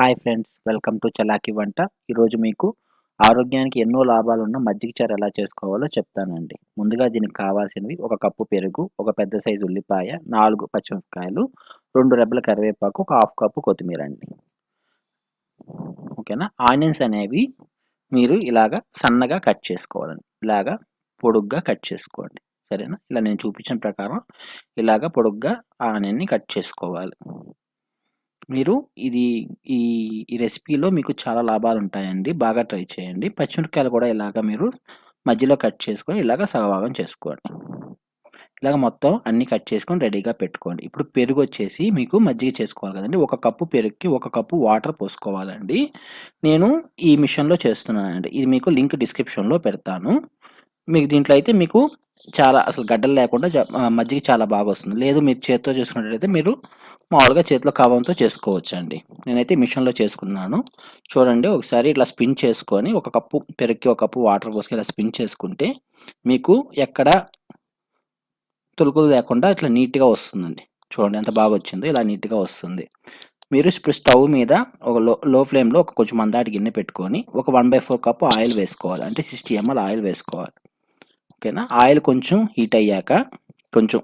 Hi friends welcome to Chalaki Vanta. ఈరోజు మీకు ఆరోగ్యానికి ఎన్నో లాభాలు ఉన్న మజ్జిగ చారు ఎలా చేసుకోవాలో చెప్తానండి. ముందుగా దీనికి కావాల్సినవి ఒక కప్పు పెరుగు ఒక పెద్ద సైజు ఉల్లిపాయ నాలుగు పచ్చిమిరపకాయలు రెండు రెబ్బల కరివేపాకు ఒక హాఫ్ కప్పు కొత్తిమీర అండి. ఓకేనా? ఆనియన్స్ అనేవి మీరు ఇలాగా సన్నగా కట్ చేసుకోవాలండి. ఇలాగా పొడుగ్గా కట్ చేసుకోండి. సరేనా? ఇలా నేను చూపించిన ప్రకారం ఇలాగ పొడుగ్గా ఆనియన్ని కట్ చేసుకోవాలి. మీరు ఇది ఈ ఈ రెసిపీలో మీకు చాలా లాభాలు ఉంటాయండి బాగా ట్రై చేయండి. పచ్చిమిరపకాయలు కూడా ఇలాగ మీరు మధ్యలో కట్ చేసుకొని ఇలాగ సగభాగం చేసుకోండి. ఇలాగ మొత్తం అన్ని కట్ చేసుకొని రెడీగా పెట్టుకోండి. ఇప్పుడు పెరుగు వచ్చేసి మీకు మజ్జిగ చేసుకోవాలి కదండి. ఒక కప్పు పెరుగుకి ఒక కప్పు వాటర్ పోసుకోవాలండి. నేను ఈ మిషన్లో చేస్తున్నానండి. ఇది మీకు లింక్ డిస్క్రిప్షన్లో పెడతాను. మీకు దీంట్లో అయితే మీకు చాలా అసలు గడ్డలు లేకుండా మజ్జిగ చాలా బాగా వస్తుంది. లేదు మీరు చేత్తో చేసుకున్నట్లయితే మీరు మామూలుగా చేతిలో కవంతో చేసుకోవచ్చు అండి నేనైతే మిషన్లో చేసుకున్నాను. చూడండి ఒకసారి ఇట్లా స్పిన్ చేసుకొని ఒక కప్పు పెరుక్కి ఒక కప్పు వాటర్ పోసుకొని ఇలా స్పిన్ చేసుకుంటే మీకు ఎక్కడ తులుకులు లేకుండా ఇట్లా నీట్గా వస్తుందండి. చూడండి ఎంత బాగా వచ్చిందో ఇలా నీట్గా వస్తుంది. మీరు ఇప్పుడు స్టవ్ మీద ఒక లో లో ఫ్లేమ్లో ఒక కొంచెం మందాటి గిన్నె పెట్టుకొని ఒక one by four cup oil వేసుకోవాలి. అంటే సిక్స్టీ ఎంఎల్ ఆయిల్ వేసుకోవాలి. ఓకేనా? ఆయిల్ కొంచెం హీట్ అయ్యాక కొంచెం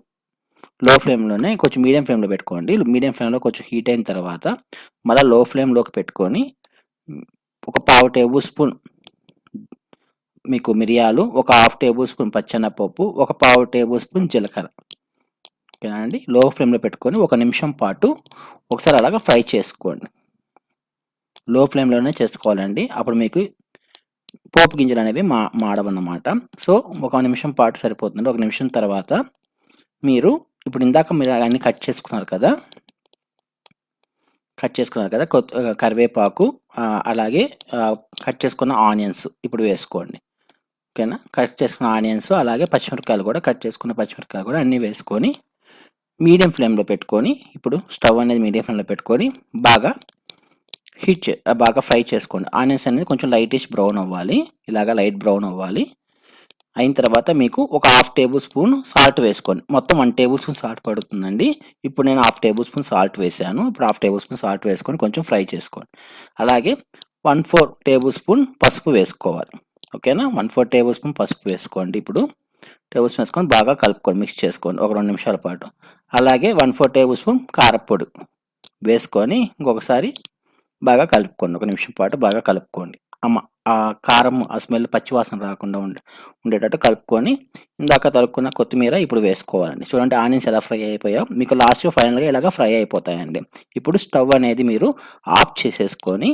లో ఫ్లేమ్లోనే కొంచెం మీడియం ఫ్లేమ్లో పెట్టుకోండి. మీడియం ఫ్లేమ్లో కొంచెం హీట్ అయిన తర్వాత మళ్ళీ లో ఫ్లేమ్లోకి పెట్టుకొని ఒక పావు టేబుల్ స్పూన్ మీకు మిరియాలు ఒక హాఫ్ టేబుల్ స్పూన్ పచ్చెనపప్పు ఒక పావు టేబుల్ స్పూన్ జీలకర్ర. ఓకేనా అండి? లో ఫ్లేమ్లో పెట్టుకొని ఒక నిమిషం పాటు ఒకసారి అలాగా ఫ్రై చేసుకోండి. లో ఫ్లేమ్లోనే చేసుకోవాలండి. అప్పుడు మీకు పోపు గింజలు అనేవి మా మాడవన్నమాట సో ఒక నిమిషం పాటు సరిపోతుంది. ఒక నిమిషం తర్వాత మీరు ఇప్పుడు ఇందాక మీరు అన్ని కట్ చేసుకున్నారు కదా? కట్ చేసుకున్నారు కదా? కొత్త కరివేపాకు అలాగే కట్ చేసుకున్న ఆనియన్స్ ఇప్పుడు వేసుకోండి. ఓకేనా? కట్ చేసుకున్న ఆనియన్స్ అలాగే పచ్చిమిరపకాయలు కూడా కట్ చేసుకున్న పచ్చిమిరపకాయలు కూడా అన్నీ వేసుకొని మీడియం ఫ్లేమ్లో పెట్టుకొని ఇప్పుడు స్టవ్ అనేది మీడియం ఫ్లేమ్లో పెట్టుకొని బాగా హీట్ బాగా ఫ్రై చేసుకోండి. ఆనియన్స్ అనేది కొంచెం లైటిష్ బ్రౌన్ అవ్వాలి. ఇలాగా లైట్ బ్రౌన్ అవ్వాలి. అయిన తర్వాత మీకు ఒక హాఫ్ టేబుల్ స్పూన్ సాల్ట్ వేసుకోండి. మొత్తం వన్ టేబుల్ స్పూన్ సాల్ట్ పడుతుందండి. ఇప్పుడు నేను హాఫ్ టేబుల్ స్పూన్ సాల్ట్ వేసాను. ఇప్పుడు హాఫ్ టేబుల్ స్పూన్ సాల్ట్ వేసుకొని కొంచెం ఫ్రై చేసుకోండి. అలాగే వన్ ఫోర్ టేబుల్ స్పూన్ పసుపు వేసుకోవాలి. ఓకేనా వన్ ఫోర్ టేబుల్ స్పూన్ పసుపు వేసుకోండి ఇప్పుడు. టేబుల్ స్పూన్ వేసుకొని బాగా కలుపుకోండి మిక్స్ చేసుకోండి. ఒక రెండు నిమిషాల పాటు. అలాగే వన్ ఫోర్ టేబుల్ స్పూన్ కారపొడి వేసుకొని ఇంకొకసారి బాగా కలుపుకోండి. ఒక నిమిషం పాటు బాగా కలుపుకోండి. ఆ కారం ఆ స్మెల్ పచ్చివాసన రాకుండా ఉండే ఉండేటట్టు కలుపుకొని ఇందాక తరుక్కున్న కొత్తిమీర ఇప్పుడు వేసుకోవాలండి. చూడండి ఆనియన్స్ ఎలా ఫ్రై అయిపోయాయో. మీకు లాస్ట్ ఫైనల్గా ఇలాగ ఫ్రై అయిపోతాయండి. ఇప్పుడు స్టవ్ అనేది మీరు ఆఫ్ చేసేసుకొని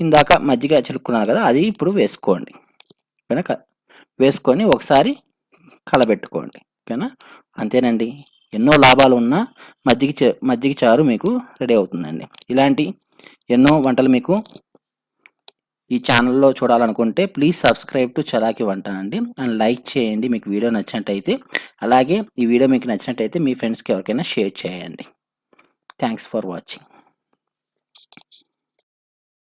ఇందాక మజ్జిగ చిలుక్కున్నారు కదా అది ఇప్పుడు వేసుకోండి. ఓకేనా? వేసుకొని ఒకసారి కలబెట్టుకోండి. ఓకేనా? అంతేనండి. ఎన్నో లాభాలు ఉన్న మజ్జిగ మజ్జిగ చారు మీకు రెడీ అవుతుందండి. ఇలాంటి ఎన్నో వంటలు మీకు ఈ ఛానల్లో చూడాలనుకుంటే ప్లీజ్ సబ్స్క్రైబ్ టు చలాకి వంట అండి. అండ్ లైక్ చేయండి మీకు వీడియో నచ్చినట్టయితే. అలాగే ఈ వీడియో మీకు నచ్చినట్టయితే మీ ఫ్రెండ్స్కి ఎవరికైనా షేర్ చేయండి. Thanks for watching